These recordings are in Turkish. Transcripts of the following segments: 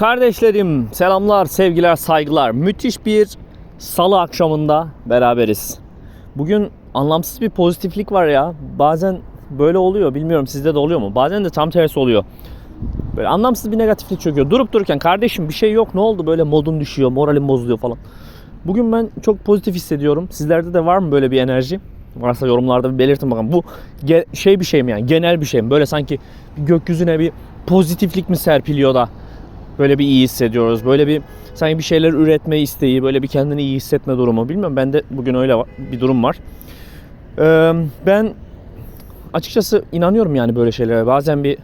Kardeşlerim, selamlar, sevgiler, saygılar. Müthiş bir salı akşamında beraberiz. Bugün anlamsız bir pozitiflik var ya. Bazen böyle oluyor. Bilmiyorum sizde de oluyor mu? Bazen de tam tersi oluyor. Böyle anlamsız bir negatiflik çöküyor. Durup dururken kardeşim bir şey yok ne oldu böyle modun düşüyor, moralin bozuluyor falan. Bugün ben çok pozitif hissediyorum. Sizlerde de var mı böyle bir enerji? Varsa yorumlarda bir belirtin bakalım. Bu şey bir şey mi yani? Genel bir şey mi? Böyle sanki gökyüzüne bir pozitiflik mi serpiliyor da böyle bir iyi hissediyoruz. Böyle bir sanki bir şeyler üretme isteği, böyle bir kendini iyi hissetme durumu. Bilmiyorum bende bugün öyle bir durum var. Ee, ben açıkçası inanıyorum yani böyle şeylere. Bazen bir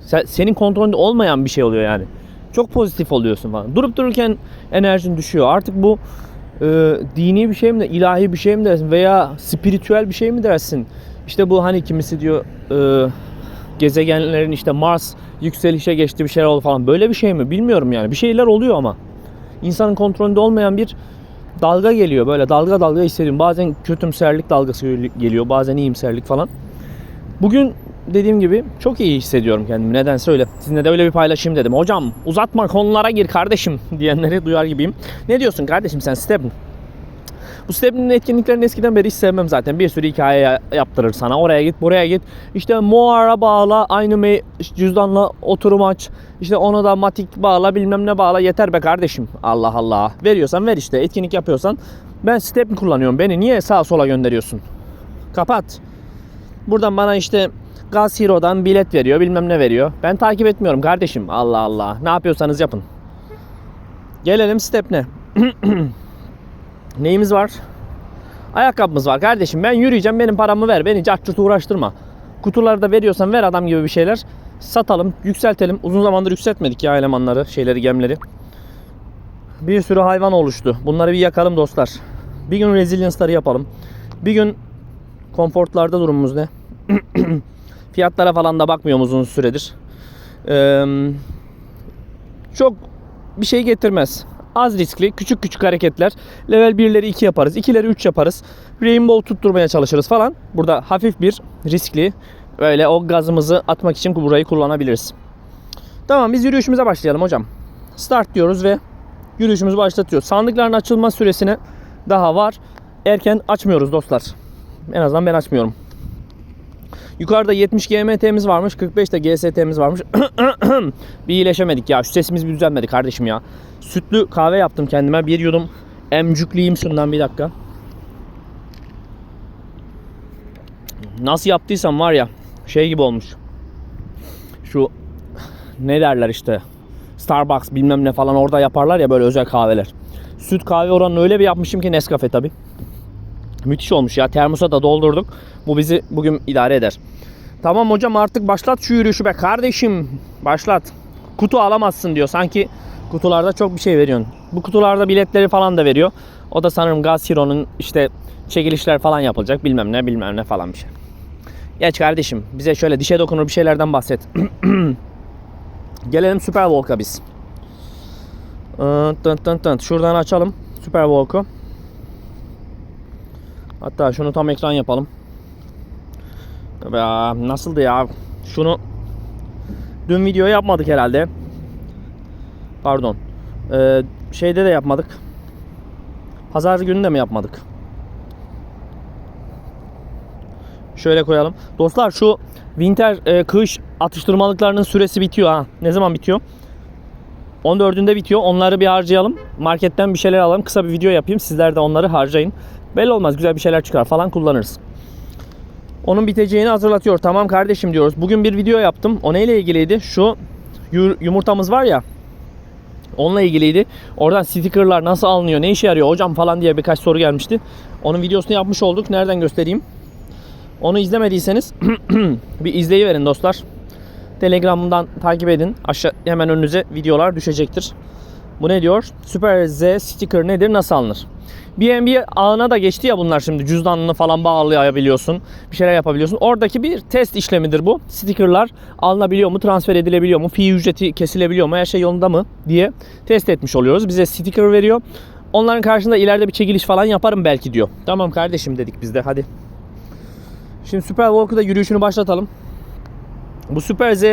sen- senin kontrolünde olmayan bir şey oluyor yani. Çok pozitif oluyorsun falan. Durup dururken enerjin düşüyor. Artık bu e, dini bir şey mi ilahi bir şey mi dersin veya spiritüel bir şey mi dersin? İşte bu hani kimisi diyor e, gezegenlerin işte Mars yükselişe geçti bir şeyler oldu falan. Böyle bir şey mi? Bilmiyorum yani. Bir şeyler oluyor ama. İnsanın kontrolünde olmayan bir dalga geliyor. Böyle dalga dalga hissediyorum. Bazen kötümserlik dalgası geliyor. Bazen iyimserlik falan. Bugün dediğim gibi çok iyi hissediyorum kendimi. Neden söyle. Sizinle de öyle bir paylaşayım dedim. Hocam uzatma konulara gir kardeşim diyenleri duyar gibiyim. Ne diyorsun kardeşim sen Stephen? Bu Stephen'in etkinliklerini eskiden beri hiç sevmem zaten. Bir sürü hikaye ya- yaptırır sana. Oraya git, buraya git. İşte Moara bağla, aynı cüzdanla oturum aç. İşte onu da matik bağla, bilmem ne bağla. Yeter be kardeşim. Allah Allah. Veriyorsan ver işte. Etkinlik yapıyorsan. Ben Stephen kullanıyorum. Beni niye sağa sola gönderiyorsun? Kapat. Buradan bana işte Gaz Hero'dan bilet veriyor, bilmem ne veriyor. Ben takip etmiyorum kardeşim. Allah Allah. Ne yapıyorsanız yapın. Gelelim Step'ne. Neyimiz var? Ayakkabımız var kardeşim. Ben yürüyeceğim. Benim paramı ver. Beni cart uğraştırma. Kutuları da veriyorsan ver adam gibi bir şeyler. Satalım, yükseltelim. Uzun zamandır yükseltmedik ya elemanları, şeyleri, gemleri. Bir sürü hayvan oluştu. Bunları bir yakalım dostlar. Bir gün resilience'ları yapalım. Bir gün komfortlarda durumumuz ne? Fiyatlara falan da bakmıyorum uzun süredir. Ee, çok bir şey getirmez. Az riskli, küçük küçük hareketler. Level 1'leri 2 yaparız, 2'leri 3 yaparız. Rainbow tutturmaya çalışırız falan. Burada hafif bir riskli böyle o gazımızı atmak için burayı kullanabiliriz. Tamam biz yürüyüşümüze başlayalım hocam. Start diyoruz ve yürüyüşümüzü başlatıyoruz. Sandıkların açılma süresine daha var. Erken açmıyoruz dostlar. En azından ben açmıyorum. Yukarıda 70 GMT'miz varmış. 45 de GST'miz varmış. bir iyileşemedik ya. Şu sesimiz bir düzelmedi kardeşim ya. Sütlü kahve yaptım kendime. Bir yudum emcükleyeyim şundan bir dakika. Nasıl yaptıysam var ya şey gibi olmuş. Şu ne derler işte Starbucks bilmem ne falan orada yaparlar ya böyle özel kahveler. Süt kahve oranını öyle bir yapmışım ki Nescafe tabi. Müthiş olmuş ya. Termosa da doldurduk. Bu bizi bugün idare eder. Tamam hocam artık başlat şu yürüyüşü be kardeşim. Başlat. Kutu alamazsın diyor. Sanki kutularda çok bir şey veriyorsun. Bu kutularda biletleri falan da veriyor. O da sanırım Gaz Hero'nun işte çekilişler falan yapılacak. Bilmem ne bilmem ne falan bir şey. Geç kardeşim. Bize şöyle dişe dokunur bir şeylerden bahset. Gelelim Super Walk'a biz. Ee, tın tın tın. Şuradan açalım Super Walk'u. Hatta şunu tam ekran yapalım. Ya, nasıldı ya? Şunu dün video yapmadık herhalde. Pardon. Ee, şeyde de yapmadık. Pazar günü de mi yapmadık? Şöyle koyalım. Dostlar şu winter e, kış atıştırmalıklarının süresi bitiyor ha. Ne zaman bitiyor? 14'ünde bitiyor. Onları bir harcayalım. Marketten bir şeyler alalım. Kısa bir video yapayım. Sizler de onları harcayın. Belli olmaz. Güzel bir şeyler çıkar falan kullanırız. Onun biteceğini hatırlatıyor. Tamam kardeşim diyoruz. Bugün bir video yaptım. O neyle ilgiliydi? Şu yu- yumurtamız var ya. Onunla ilgiliydi. Oradan stickerlar nasıl alınıyor, ne işe yarıyor hocam falan diye birkaç soru gelmişti. Onun videosunu yapmış olduk. Nereden göstereyim? Onu izlemediyseniz bir izleyiverin dostlar. Telegram'dan takip edin. Aşağı hemen önünüze videolar düşecektir. Bu ne diyor? Super Z sticker nedir? Nasıl alınır? BNB ağına da geçti ya bunlar şimdi cüzdanını falan bağlayabiliyorsun. Bir şeyler yapabiliyorsun. Oradaki bir test işlemidir bu. Stickerlar alınabiliyor mu? Transfer edilebiliyor mu? Fee ücreti kesilebiliyor mu? Her şey yolunda mı? diye test etmiş oluyoruz. Bize sticker veriyor. Onların karşında ileride bir çekiliş falan yaparım belki diyor. Tamam kardeşim dedik biz de hadi. Şimdi Super Walk'u da yürüyüşünü başlatalım. Bu Super Z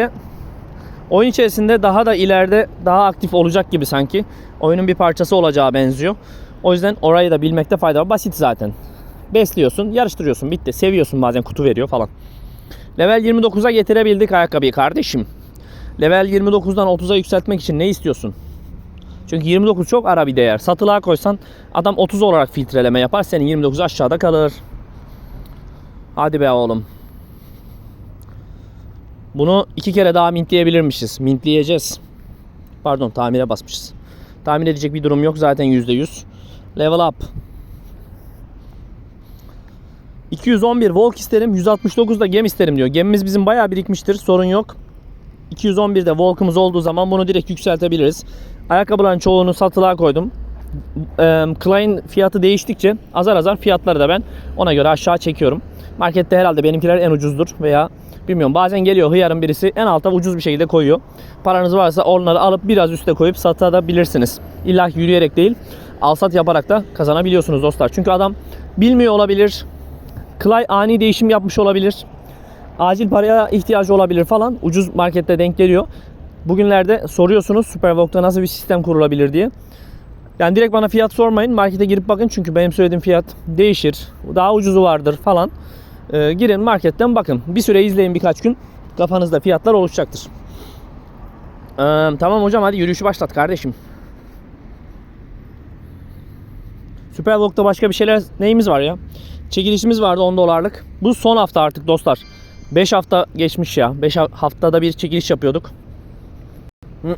Oyun içerisinde daha da ileride daha aktif olacak gibi sanki. Oyunun bir parçası olacağı benziyor. O yüzden orayı da bilmekte fayda var. Basit zaten. Besliyorsun, yarıştırıyorsun, bitti. Seviyorsun bazen kutu veriyor falan. Level 29'a getirebildik ayakkabıyı kardeşim. Level 29'dan 30'a yükseltmek için ne istiyorsun? Çünkü 29 çok ara bir değer. Satılığa koysan adam 30 olarak filtreleme yapar. Senin 29 aşağıda kalır. Hadi be oğlum. Bunu iki kere daha mintleyebilirmişiz. Mintleyeceğiz. Pardon tamire basmışız. Tamir edecek bir durum yok zaten %100. Level up. 211 Volk isterim. 169 da gem isterim diyor. Gemimiz bizim bayağı birikmiştir. Sorun yok. 211'de Volk'umuz olduğu zaman bunu direkt yükseltebiliriz. Ayakkabıların çoğunu satılığa koydum. Klein fiyatı değiştikçe azar azar fiyatları da ben ona göre aşağı çekiyorum. Markette herhalde benimkiler en ucuzdur veya bilmiyorum bazen geliyor hıyarın birisi en alta ucuz bir şekilde koyuyor. Paranız varsa onları alıp biraz üste koyup satabilirsiniz. İlla yürüyerek değil alsat yaparak da kazanabiliyorsunuz dostlar. Çünkü adam bilmiyor olabilir. Clay ani değişim yapmış olabilir. Acil paraya ihtiyacı olabilir falan. Ucuz markette denk geliyor. Bugünlerde soruyorsunuz Supervok'ta nasıl bir sistem kurulabilir diye. Yani direkt bana fiyat sormayın. Markete girip bakın çünkü benim söylediğim fiyat değişir. Daha ucuzu vardır falan. Ee, girin marketten bakın. Bir süre izleyin birkaç gün. Kafanızda fiyatlar oluşacaktır. Ee, tamam hocam hadi yürüyüşü başlat kardeşim. Supervlog'da başka bir şeyler neyimiz var ya? Çekilişimiz vardı 10 dolarlık. Bu son hafta artık dostlar. 5 hafta geçmiş ya. 5 haftada bir çekiliş yapıyorduk.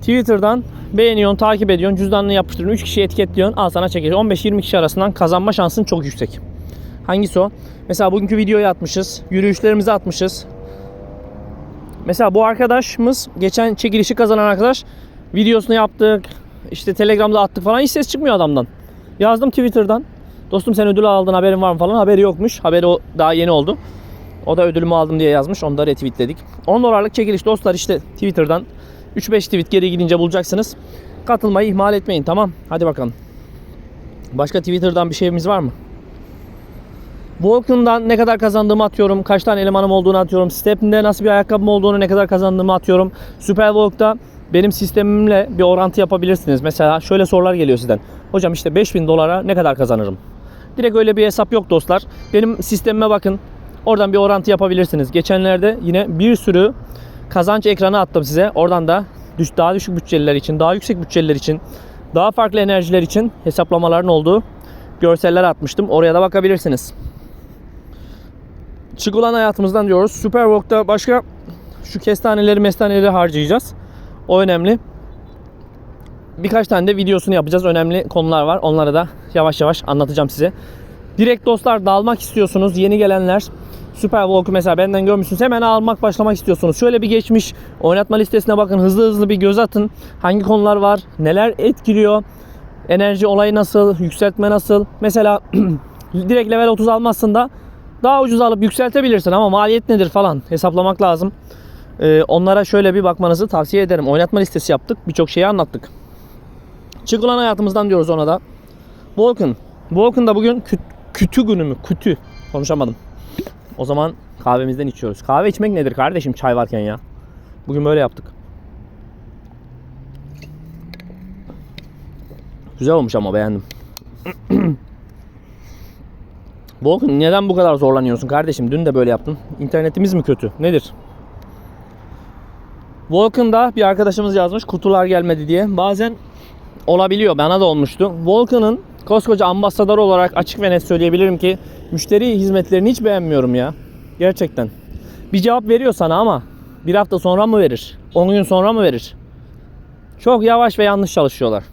Twitter'dan beğeniyorsun, takip ediyorsun, cüzdanını yapıştırıyorsun, 3 kişi etiketliyorsun, al sana çekiliş. 15-20 kişi arasından kazanma şansın çok yüksek. Hangisi o? Mesela bugünkü videoyu atmışız, yürüyüşlerimizi atmışız. Mesela bu arkadaşımız geçen çekilişi kazanan arkadaş videosunu yaptık. işte Telegram'da attık falan hiç ses çıkmıyor adamdan. Yazdım Twitter'dan. Dostum sen ödül aldın haberin var mı falan. Haberi yokmuş. Haberi o daha yeni oldu. O da ödülümü aldım diye yazmış. Onu da retweetledik. 10 dolarlık çekiliş dostlar işte Twitter'dan 3-5 tweet geri gidince bulacaksınız. Katılmayı ihmal etmeyin tamam. Hadi bakalım. Başka Twitter'dan bir şeyimiz var mı? Vulcan'dan ne kadar kazandığımı atıyorum. Kaç tane elemanım olduğunu atıyorum. Step'inde nasıl bir ayakkabım olduğunu ne kadar kazandığımı atıyorum. Superwalk'ta benim sistemimle bir orantı yapabilirsiniz. Mesela şöyle sorular geliyor sizden. Hocam işte 5000 dolara ne kadar kazanırım? Direkt öyle bir hesap yok dostlar. Benim sistemime bakın. Oradan bir orantı yapabilirsiniz. Geçenlerde yine bir sürü kazanç ekranı attım size. Oradan da daha düşük bütçeliler için, daha yüksek bütçeliler için, daha farklı enerjiler için hesaplamaların olduğu görseller atmıştım. Oraya da bakabilirsiniz. Çıkılan hayatımızdan diyoruz. Superwalk'ta başka şu kestaneleri mestaneleri harcayacağız. O önemli. Birkaç tane de videosunu yapacağız. Önemli konular var. Onları da yavaş yavaş anlatacağım size. Direkt dostlar dalmak istiyorsunuz. Yeni gelenler Superwalk'u mesela benden görmüşsünüz. Hemen almak başlamak istiyorsunuz. Şöyle bir geçmiş oynatma listesine bakın. Hızlı hızlı bir göz atın. Hangi konular var? Neler etkiliyor? Enerji olayı nasıl? Yükseltme nasıl? Mesela direkt level 30 almazsın da daha ucuz alıp yükseltebilirsin ama maliyet nedir falan hesaplamak lazım. Ee, onlara şöyle bir bakmanızı tavsiye ederim. Oynatma listesi yaptık. Birçok şeyi anlattık. Çıkılan hayatımızdan diyoruz ona da. Vulcan. Vulcan'da bugün kü- kütü günü mü? Kütü. Konuşamadım. O zaman kahvemizden içiyoruz. Kahve içmek nedir kardeşim çay varken ya? Bugün böyle yaptık. Güzel olmuş ama beğendim. Volkan neden bu kadar zorlanıyorsun kardeşim? Dün de böyle yaptın. İnternetimiz mi kötü? Nedir? Volkan'da bir arkadaşımız yazmış kutular gelmedi diye. Bazen olabiliyor. Bana da olmuştu. Volkan'ın koskoca ambasador olarak açık ve net söyleyebilirim ki müşteri hizmetlerini hiç beğenmiyorum ya. Gerçekten. Bir cevap veriyor sana ama bir hafta sonra mı verir? 10 gün sonra mı verir? Çok yavaş ve yanlış çalışıyorlar.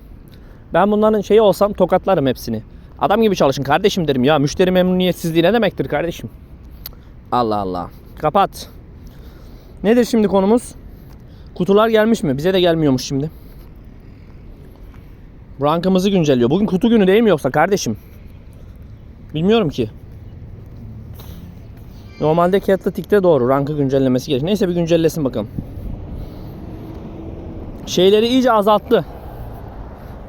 Ben bunların şeyi olsam tokatlarım hepsini. Adam gibi çalışın kardeşim derim ya. Müşteri memnuniyetsizliği ne demektir kardeşim? Allah Allah. Kapat. Nedir şimdi konumuz? Kutular gelmiş mi? Bize de gelmiyormuş şimdi. Rankımızı güncelliyor. Bugün kutu günü değil mi yoksa kardeşim? Bilmiyorum ki. Normalde Catletic'te doğru rankı güncellemesi gerekiyor. Neyse bir güncellesin bakalım. Şeyleri iyice azalttı.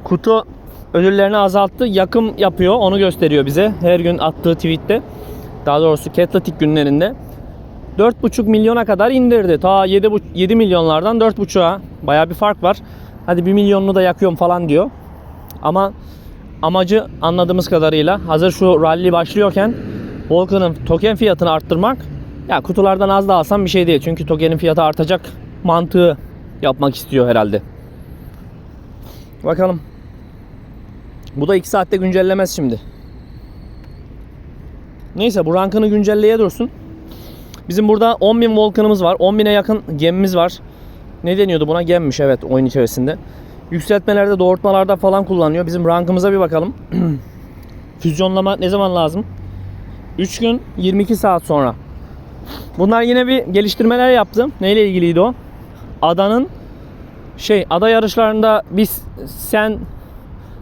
Kutu ödüllerini azalttı. Yakım yapıyor. Onu gösteriyor bize. Her gün attığı tweette. daha doğrusu Ketlatik günlerinde 4,5 milyona kadar indirdi. Ta 7, 7 milyonlardan 4,5'a baya bir fark var. Hadi 1 milyonunu da yakıyorum falan diyor. Ama amacı anladığımız kadarıyla hazır şu rally başlıyorken Volkan'ın token fiyatını arttırmak ya kutulardan az da alsam bir şey değil. Çünkü tokenin fiyatı artacak mantığı yapmak istiyor herhalde. Bakalım. Bu da 2 saatte güncellemez şimdi. Neyse bu rankını güncelleye dursun. Bizim burada 10.000 Volkan'ımız var. 10.000'e yakın gemimiz var. Ne deniyordu buna? Gemmiş evet oyun içerisinde. Yükseltmelerde, doğurtmalarda falan kullanıyor. Bizim rankımıza bir bakalım. Füzyonlama ne zaman lazım? 3 gün 22 saat sonra. Bunlar yine bir geliştirmeler yaptı. Neyle ilgiliydi o? Adanın şey ada yarışlarında biz sen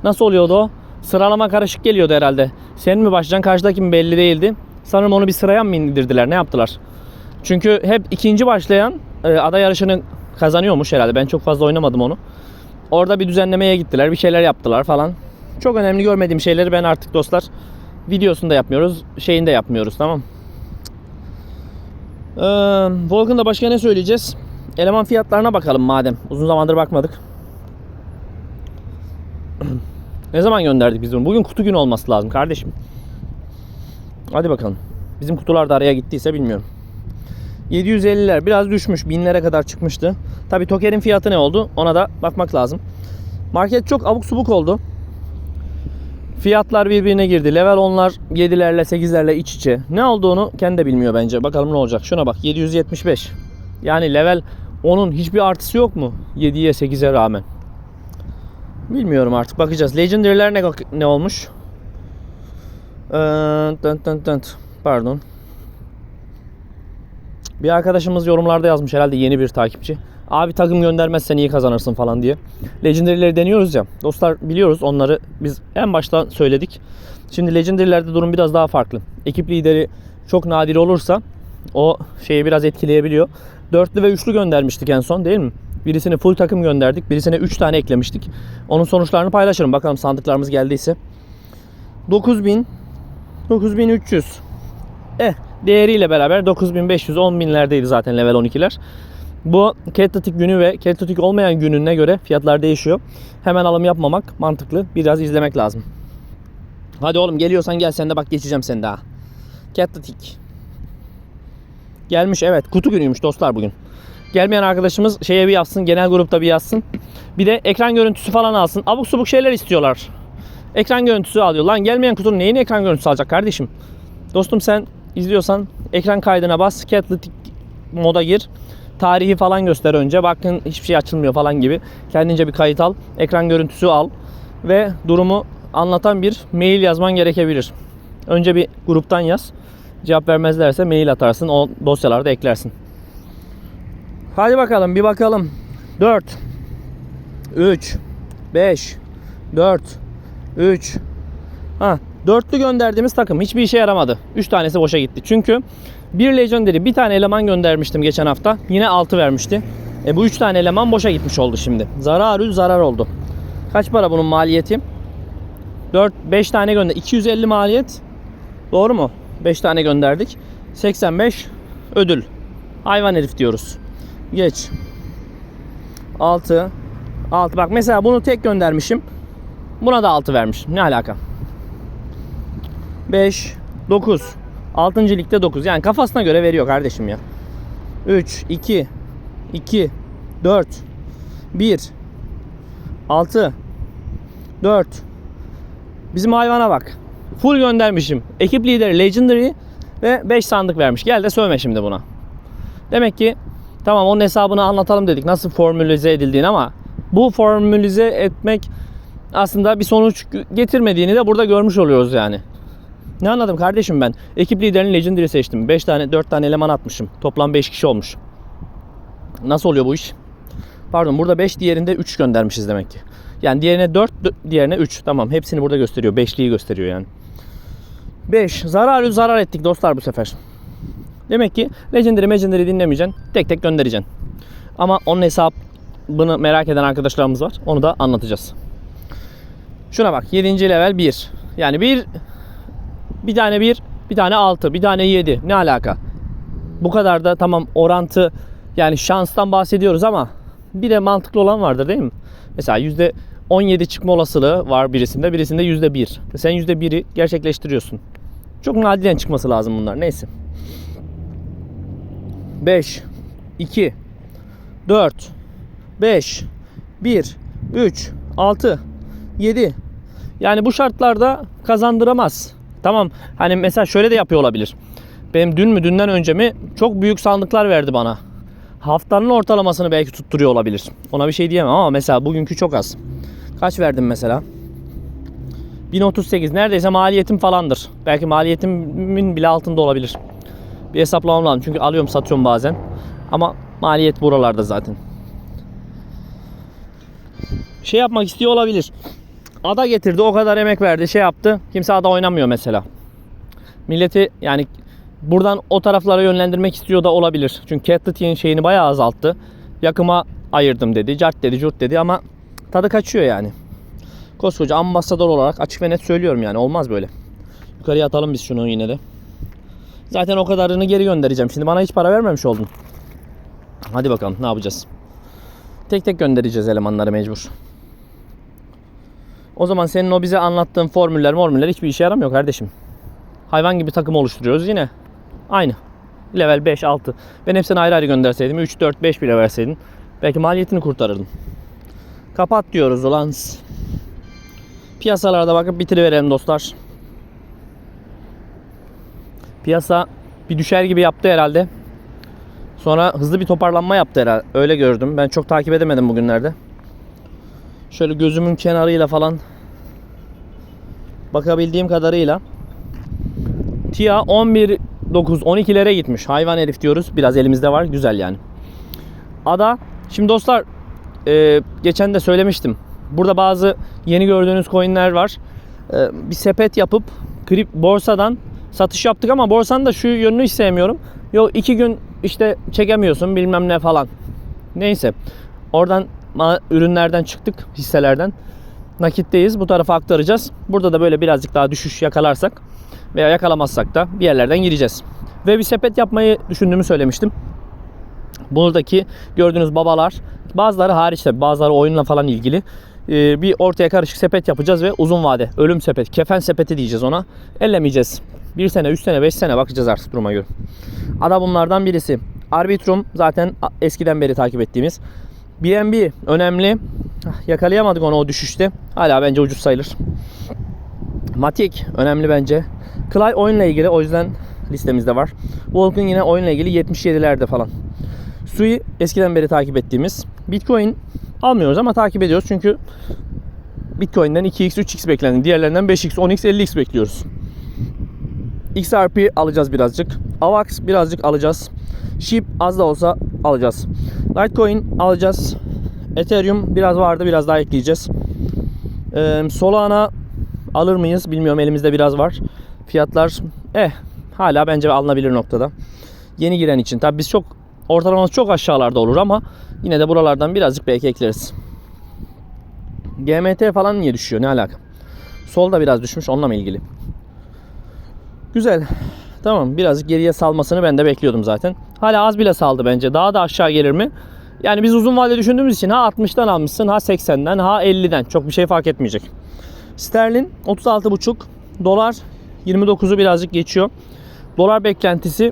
nasıl oluyordu o? Sıralama karışık geliyordu herhalde. Sen mi başlayacaksın karşıdaki mi belli değildi. Sanırım onu bir sıraya mı indirdiler ne yaptılar? Çünkü hep ikinci başlayan e, ada yarışını kazanıyormuş herhalde. Ben çok fazla oynamadım onu. Orada bir düzenlemeye gittiler. Bir şeyler yaptılar falan. Çok önemli görmediğim şeyleri ben artık dostlar videosunda yapmıyoruz. Şeyinde yapmıyoruz tamam. Ee, Volkan'da başka ne söyleyeceğiz? Eleman fiyatlarına bakalım madem. Uzun zamandır bakmadık. ne zaman gönderdik biz bunu? Bugün kutu günü olması lazım kardeşim. Hadi bakalım. Bizim kutular da araya gittiyse bilmiyorum. 750'ler biraz düşmüş. 1000'lere kadar çıkmıştı. Tabi tokenin fiyatı ne oldu? Ona da bakmak lazım. Market çok abuk subuk oldu. Fiyatlar birbirine girdi. Level 10'lar 7'lerle 8'lerle iç içe. Ne olduğunu kendi de bilmiyor bence. Bakalım ne olacak. Şuna bak 775. Yani level 10'un hiçbir artısı yok mu? 7'ye 8'e rağmen. Bilmiyorum artık bakacağız. Legendary'ler ne, ne olmuş? Ee, dın dın dın. Pardon. Bir arkadaşımız yorumlarda yazmış herhalde yeni bir takipçi. Abi takım göndermezsen iyi kazanırsın falan diye. Legendary'leri deniyoruz ya. Dostlar biliyoruz onları biz en başta söyledik. Şimdi Legendary'lerde durum biraz daha farklı. Ekip lideri çok nadir olursa o şeyi biraz etkileyebiliyor. Dörtlü ve üçlü göndermiştik en son değil mi? Birisini full takım gönderdik. Birisine 3 tane eklemiştik. Onun sonuçlarını paylaşırım. Bakalım sandıklarımız geldiyse. 9000 9300 Eh değeriyle beraber 9500 10.000'lerdeydi zaten level 12'ler. Bu Keltatik günü ve Keltatik olmayan gününe göre fiyatlar değişiyor. Hemen alım yapmamak mantıklı. Biraz izlemek lazım. Hadi oğlum geliyorsan gel sen de bak geçeceğim seni daha. Keltatik. Gelmiş evet kutu günüymüş dostlar bugün. Gelmeyen arkadaşımız şeye bir yazsın genel grupta bir yazsın. Bir de ekran görüntüsü falan alsın. Abuk subuk şeyler istiyorlar. Ekran görüntüsü alıyor. Lan gelmeyen kutunun neyin ekran görüntüsü alacak kardeşim? Dostum sen izliyorsan ekran kaydına bas. Catalytic moda gir. Tarihi falan göster önce. Bakın hiçbir şey açılmıyor falan gibi. Kendince bir kayıt al. Ekran görüntüsü al. Ve durumu anlatan bir mail yazman gerekebilir. Önce bir gruptan yaz. Cevap vermezlerse mail atarsın. O dosyalarda eklersin. Hadi bakalım bir bakalım. 4 3 5 4 3 Ha, dörtlü gönderdiğimiz takım hiçbir işe yaramadı. 3 tanesi boşa gitti. Çünkü bir legendary bir tane eleman göndermiştim geçen hafta. Yine 6 vermişti. E bu 3 tane eleman boşa gitmiş oldu şimdi. Zararül zarar oldu. Kaç para bunun maliyeti? 4 5 tane gönder. 250 maliyet. Doğru mu? 5 tane gönderdik. 85 ödül. Hayvan herif diyoruz. Geç. 6 6 bak mesela bunu tek göndermişim. Buna da 6 vermiş. Ne alaka? 5 9 6. ligde 9. Yani kafasına göre veriyor kardeşim ya. 3 2 2 4 1 6 4 Bizim hayvana bak. Full göndermişim. Ekip lideri Legendary ve 5 sandık vermiş. Gel de sövme şimdi buna. Demek ki tamam onun hesabını anlatalım dedik. Nasıl formülize edildiğini ama bu formülize etmek aslında bir sonuç getirmediğini de burada görmüş oluyoruz yani. Ne anladım kardeşim ben? Ekip liderini Legendary seçtim. 5 tane 4 tane eleman atmışım. Toplam 5 kişi olmuş. Nasıl oluyor bu iş? Pardon burada 5 diğerinde 3 göndermişiz demek ki. Yani diğerine 4 diğerine 3. Tamam hepsini burada gösteriyor. 5'liği gösteriyor yani. 5. Zararı zarar ettik dostlar bu sefer. Demek ki Legendary Legendary dinlemeyeceksin. Tek tek göndereceksin. Ama onun hesabını merak eden arkadaşlarımız var. Onu da anlatacağız. Şuna bak 7. level 1. Yani bir bir tane bir Bir tane 6, bir tane 7. Ne alaka? Bu kadar da tamam orantı yani şanstan bahsediyoruz ama bir de mantıklı olan vardır değil mi? Mesela yüzde 17 çıkma olasılığı var birisinde, birisinde yüzde 1. Sen yüzde 1'i gerçekleştiriyorsun. Çok nadiren çıkması lazım bunlar. Neyse. 5, 2, 4, 5, 1, 3, 6, 7. Yani bu şartlarda kazandıramaz. Tamam hani mesela şöyle de yapıyor olabilir. Benim dün mü dünden önce mi çok büyük sandıklar verdi bana. Haftanın ortalamasını belki tutturuyor olabilir. Ona bir şey diyemem ama mesela bugünkü çok az. Kaç verdim mesela? 1038 neredeyse maliyetim falandır. Belki maliyetimin bile altında olabilir. Bir hesaplamam lazım çünkü alıyorum satıyorum bazen. Ama maliyet buralarda zaten. Şey yapmak istiyor olabilir. Ada getirdi o kadar emek verdi şey yaptı. Kimse ada oynamıyor mesela. Milleti yani buradan o taraflara yönlendirmek istiyor da olabilir. Çünkü Catleti'nin şeyini bayağı azalttı. Yakıma ayırdım dedi. Cart dedi, curt dedi ama tadı kaçıyor yani. Koskoca ambasador olarak açık ve net söylüyorum yani olmaz böyle. Yukarıya atalım biz şunu yine de. Zaten o kadarını geri göndereceğim. Şimdi bana hiç para vermemiş oldun. Hadi bakalım ne yapacağız. Tek tek göndereceğiz elemanları mecbur. O zaman senin o bize anlattığın formüller formüller hiçbir işe yaramıyor kardeşim. Hayvan gibi takım oluşturuyoruz yine. Aynı. Level 5, 6. Ben hepsini ayrı ayrı gönderseydim 3, 4, 5 bile verseydin. Belki maliyetini kurtarırdım. Kapat diyoruz ulan. Piyasalarda bakıp bitiriverelim dostlar. Piyasa bir düşer gibi yaptı herhalde. Sonra hızlı bir toparlanma yaptı herhalde. Öyle gördüm. Ben çok takip edemedim bugünlerde. Şöyle gözümün kenarıyla falan bakabildiğim kadarıyla TIA 11 9 12'lere gitmiş. Hayvan herif diyoruz. Biraz elimizde var. Güzel yani. Ada şimdi dostlar e, geçen de söylemiştim. Burada bazı yeni gördüğünüz coinler var. E, bir sepet yapıp krip borsadan satış yaptık ama borsanın da şu yönünü hiç sevmiyorum. Yok iki gün işte çekemiyorsun bilmem ne falan. Neyse. Oradan ürünlerden çıktık hisselerden. Nakitteyiz. Bu tarafa aktaracağız. Burada da böyle birazcık daha düşüş yakalarsak veya yakalamazsak da bir yerlerden gireceğiz. Ve bir sepet yapmayı düşündüğümü söylemiştim. Buradaki gördüğünüz babalar bazıları hariç tabi bazıları oyunla falan ilgili e, bir ortaya karışık sepet yapacağız ve uzun vade ölüm sepet kefen sepeti diyeceğiz ona ellemeyeceğiz. Bir sene, üç sene, beş sene bakacağız artık duruma göre. Ada bunlardan birisi. Arbitrum zaten eskiden beri takip ettiğimiz. BNB önemli. Ah, Yakalayamadık onu o düşüşte. Hala bence ucuz sayılır. Matic önemli bence. Clay oyunla ilgili o yüzden listemizde var. Vulcan yine oyunla ilgili 77'lerde falan. Sui eskiden beri takip ettiğimiz. Bitcoin almıyoruz ama takip ediyoruz çünkü Bitcoin'den 2x 3x beklendi. Diğerlerinden 5x 10x 50x bekliyoruz. XRP alacağız birazcık. AVAX birazcık alacağız. SHIB az da olsa alacağız. Litecoin alacağız. Ethereum biraz vardı biraz daha ekleyeceğiz. Ee, Solana alır mıyız bilmiyorum elimizde biraz var. Fiyatlar eh hala bence alınabilir noktada. Yeni giren için tabi biz çok ortalaması çok aşağılarda olur ama yine de buralardan birazcık belki ekleriz. GMT falan niye düşüyor ne alaka? Sol da biraz düşmüş onunla mı ilgili? Güzel. Tamam birazcık geriye salmasını ben de bekliyordum zaten. Hala az bile saldı bence. Daha da aşağı gelir mi? Yani biz uzun vade düşündüğümüz için ha 60'tan almışsın ha 80'den ha 50'den. Çok bir şey fark etmeyecek. Sterlin 36,5. Dolar 29'u birazcık geçiyor. Dolar beklentisi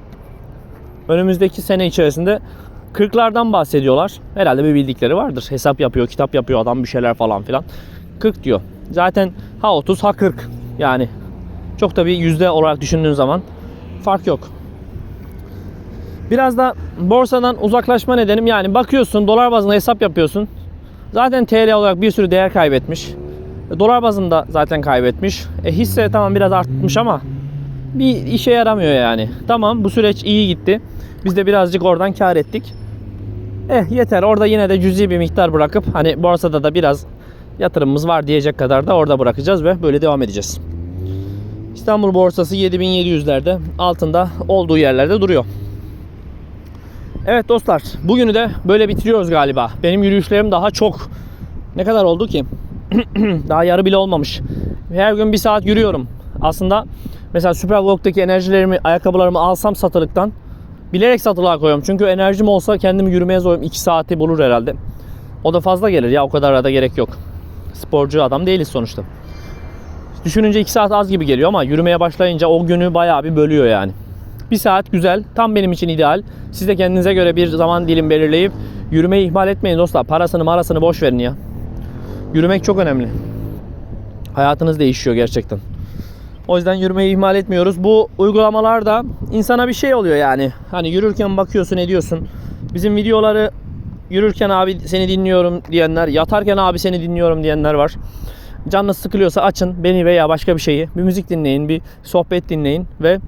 önümüzdeki sene içerisinde 40'lardan bahsediyorlar. Herhalde bir bildikleri vardır. Hesap yapıyor, kitap yapıyor adam bir şeyler falan filan. 40 diyor. Zaten ha 30 ha 40. Yani çok da bir yüzde olarak düşündüğün zaman fark yok. Biraz da borsadan uzaklaşma nedenim yani bakıyorsun dolar bazında hesap yapıyorsun. Zaten TL olarak bir sürü değer kaybetmiş. Dolar bazında zaten kaybetmiş. E, hisse tamam biraz artmış ama bir işe yaramıyor yani. Tamam bu süreç iyi gitti. Biz de birazcık oradan kar ettik. Eh yeter orada yine de cüzi bir miktar bırakıp hani borsada da biraz yatırımımız var diyecek kadar da orada bırakacağız ve böyle devam edeceğiz. İstanbul borsası 7700'lerde altında olduğu yerlerde duruyor. Evet dostlar bugünü de böyle bitiriyoruz galiba. Benim yürüyüşlerim daha çok. Ne kadar oldu ki? daha yarı bile olmamış. Her gün bir saat yürüyorum. Aslında Mesela Supervlog'daki enerjilerimi, ayakkabılarımı alsam satılıktan bilerek satılığa koyuyorum. Çünkü enerjim olsa kendimi yürümeye zorum 2 saati bulur herhalde. O da fazla gelir ya o kadar da gerek yok. Sporcu adam değiliz sonuçta. Düşününce 2 saat az gibi geliyor ama yürümeye başlayınca o günü bayağı bir bölüyor yani. Bir saat güzel. Tam benim için ideal. Siz de kendinize göre bir zaman dilim belirleyip yürümeyi ihmal etmeyin dostlar. Parasını marasını boş verin ya. Yürümek çok önemli. Hayatınız değişiyor gerçekten. O yüzden yürümeyi ihmal etmiyoruz. Bu uygulamalarda insana bir şey oluyor yani. Hani yürürken bakıyorsun ediyorsun. Bizim videoları yürürken abi seni dinliyorum diyenler, yatarken abi seni dinliyorum diyenler var. Canınız sıkılıyorsa açın beni veya başka bir şeyi. Bir müzik dinleyin, bir sohbet dinleyin ve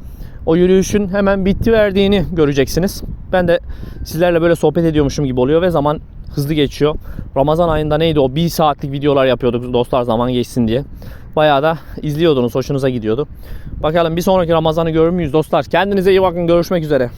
o yürüyüşün hemen bitti verdiğini göreceksiniz. Ben de sizlerle böyle sohbet ediyormuşum gibi oluyor ve zaman hızlı geçiyor. Ramazan ayında neydi o bir saatlik videolar yapıyorduk dostlar zaman geçsin diye. Bayağı da izliyordunuz, hoşunuza gidiyordu. Bakalım bir sonraki Ramazan'ı görür müyüz dostlar? Kendinize iyi bakın, görüşmek üzere.